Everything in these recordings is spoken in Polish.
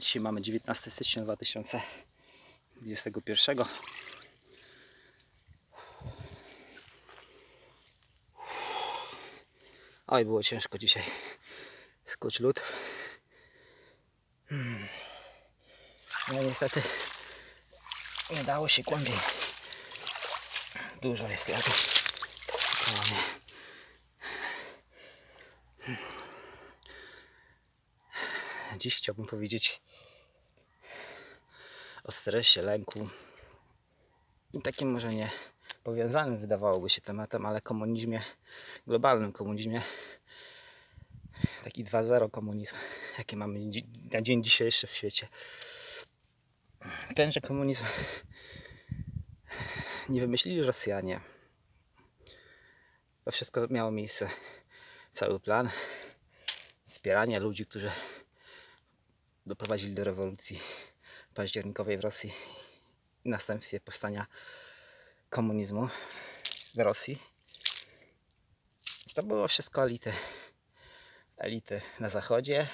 Dzisiaj mamy 19 stycznia 2021. Oj, było ciężko dzisiaj. Skuć lód. Hmm. No niestety nie dało się głębiej. Dużo jest. Koło mnie. Dziś chciałbym powiedzieć o stresie, lęku. I takim może nie powiązanym wydawałoby się tematem, ale komunizmie, globalnym komunizmie. Taki 2.0 komunizm, jaki mamy na dzień dzisiejszy w świecie. Tenże komunizm nie wymyślili Rosjanie. To wszystko miało miejsce. Cały plan wspierania ludzi, którzy doprowadzili do rewolucji październikowej w Rosji i następstwie powstania komunizmu w Rosji. To było wszystko elity. Elity na zachodzie.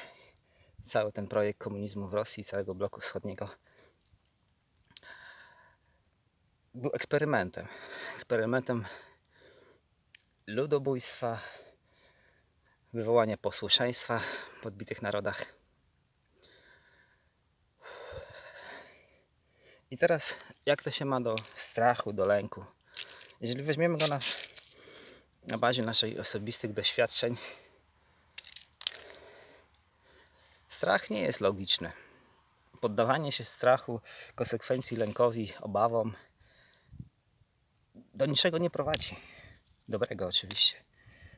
Cały ten projekt komunizmu w Rosji, całego bloku wschodniego był eksperymentem. Eksperymentem ludobójstwa, wywołania posłuszeństwa w podbitych narodach. I teraz, jak to się ma do strachu, do lęku? Jeżeli weźmiemy go na, na bazie naszych osobistych doświadczeń, strach nie jest logiczny. Poddawanie się strachu, konsekwencji lękowi, obawom do niczego nie prowadzi. Dobrego oczywiście.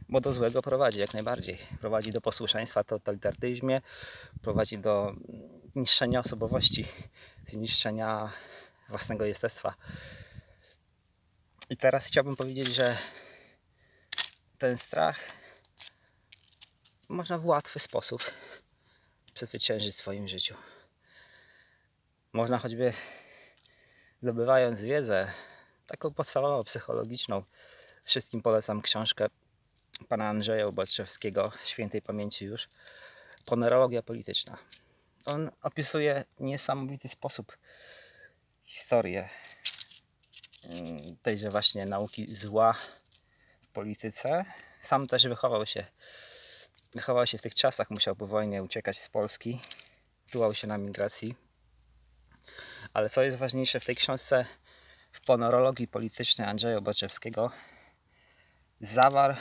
Bo do złego prowadzi jak najbardziej. Prowadzi do posłuszeństwa totalitaryzmie, prowadzi do niszczenia osobowości, zniszczenia własnego jestestwa. I teraz chciałbym powiedzieć, że ten strach można w łatwy sposób przezwyciężyć w swoim życiu. Można choćby zdobywając wiedzę, taką podstawową, psychologiczną. Wszystkim polecam książkę pana Andrzeja Ubatrzewskiego, świętej pamięci już, Ponerologia polityczna. On opisuje w niesamowity sposób historię mm, tejże właśnie nauki zła w polityce. Sam też wychował się, wychował się w tych czasach, musiał po wojnie uciekać z Polski, tułał się na migracji. Ale co jest ważniejsze w tej książce, w ponorologii politycznej Andrzeja Baczewskiego zawarł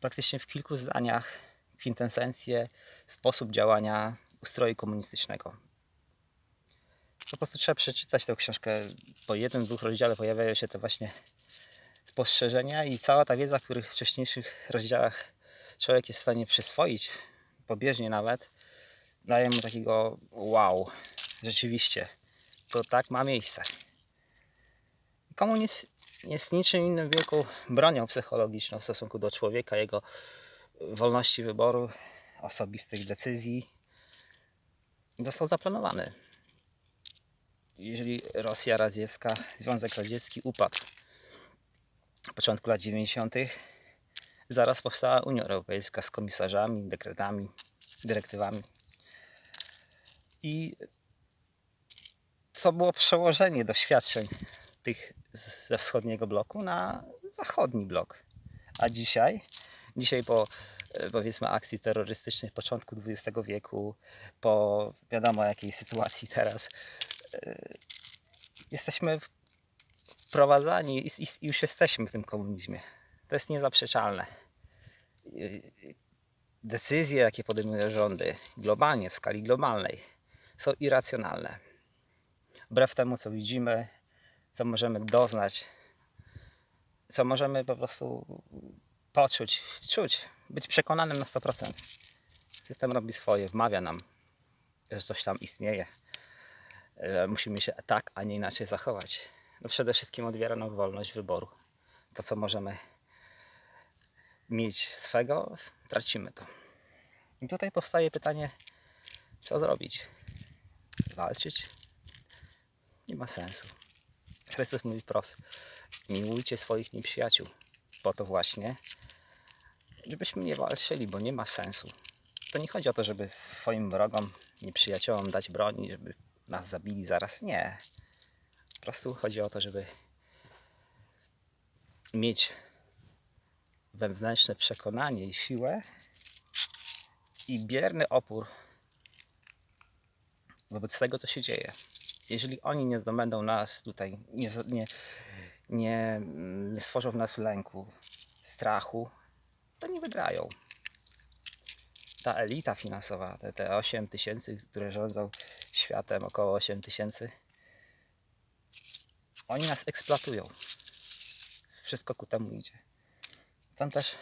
praktycznie w kilku zdaniach kwintesencję, sposób działania ustroju komunistycznego. Po prostu trzeba przeczytać tę książkę. Po jednym, dwóch rozdziale pojawiają się te właśnie spostrzeżenia i cała ta wiedza, których w wcześniejszych rozdziałach człowiek jest w stanie przyswoić, pobieżnie nawet, daje mu takiego wow, rzeczywiście, to tak ma miejsce. Komunizm jest niczym innym wielką bronią psychologiczną w stosunku do człowieka, jego wolności wyboru, osobistych decyzji. Został zaplanowany. Jeżeli Rosja radziecka, Związek Radziecki upadł w początku lat 90., zaraz powstała Unia Europejska z komisarzami, dekretami, dyrektywami. I to było przełożenie doświadczeń tych ze wschodniego bloku na zachodni blok. A dzisiaj, dzisiaj po e, powiedzmy akcji terrorystycznej w początku XX wieku, po wiadomo jakiej sytuacji teraz, e, jesteśmy wprowadzani i już jesteśmy w tym komunizmie. To jest niezaprzeczalne. E, Decyzje, jakie podejmują rządy globalnie, w skali globalnej, są irracjonalne. Wbrew temu, co widzimy, co możemy doznać, co możemy po prostu poczuć, czuć, być przekonanym na 100%. System robi swoje, wmawia nam, że coś tam istnieje, że musimy się tak, a nie inaczej zachować. No przede wszystkim odbiera nam wolność wyboru. To, co możemy mieć swego, tracimy to. I tutaj powstaje pytanie, co zrobić? Walczyć? Nie ma sensu. Chrystus mówi wprost: miłujcie swoich nieprzyjaciół. Po to właśnie, żebyśmy nie walczyli, bo nie ma sensu. To nie chodzi o to, żeby swoim wrogom, nieprzyjaciołom dać broni, żeby nas zabili zaraz. Nie. Po prostu chodzi o to, żeby mieć wewnętrzne przekonanie i siłę i bierny opór wobec tego, co się dzieje. Jeżeli oni nie zdobędą nas tutaj, nie, nie, nie, mm, nie stworzą w nas lęku, strachu, to nie wygrają. Ta elita finansowa, te, te 8 tysięcy, które rządzą światem, około 8 tysięcy, oni nas eksploatują. Wszystko ku temu idzie. Tam też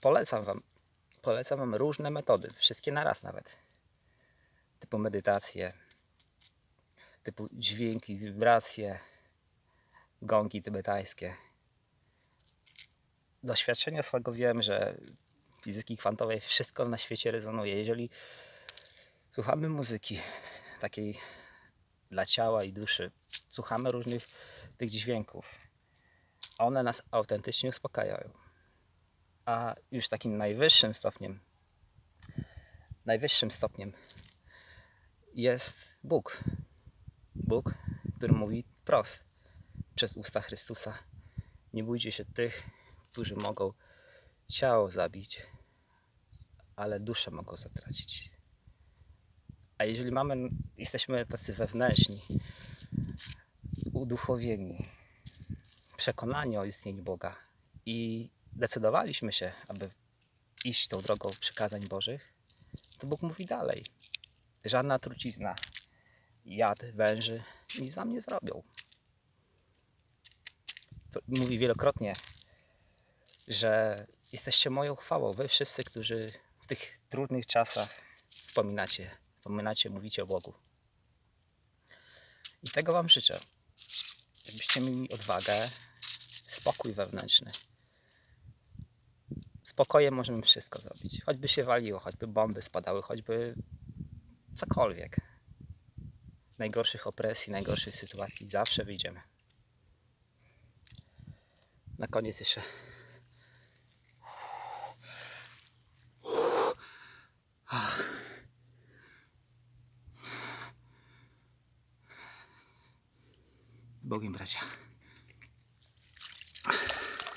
polecam wam, polecam wam różne metody, wszystkie naraz nawet. Typu medytacje, typu dźwięki, wibracje, gongi tybetańskie. Doświadczenia swego wiem, że fizyki kwantowej wszystko na świecie rezonuje. Jeżeli słuchamy muzyki takiej dla ciała i duszy, słuchamy różnych tych dźwięków, one nas autentycznie uspokajają. A już takim najwyższym stopniem, najwyższym stopniem jest Bóg. Bóg, który mówi wprost przez usta Chrystusa: Nie bójcie się tych, którzy mogą ciało zabić, ale duszę mogą zatracić. A jeżeli mamy, jesteśmy tacy wewnętrzni, uduchowieni, przekonani o istnieniu Boga i decydowaliśmy się, aby iść tą drogą przykazań Bożych, to Bóg mówi dalej. Żadna trucizna, jad, węży nic wam nie zrobią. Mówi wielokrotnie, że jesteście moją chwałą. Wy wszyscy, którzy w tych trudnych czasach wspominacie, wspominacie, mówicie o Bogu. I tego Wam życzę. Żebyście mieli odwagę, spokój wewnętrzny. Spokojem możemy wszystko zrobić. Choćby się waliło, choćby bomby spadały, choćby cokolwiek. Najgorszych opresji, najgorszych sytuacji zawsze wyjdziemy. Na koniec jeszcze Z Bogiem, bracia.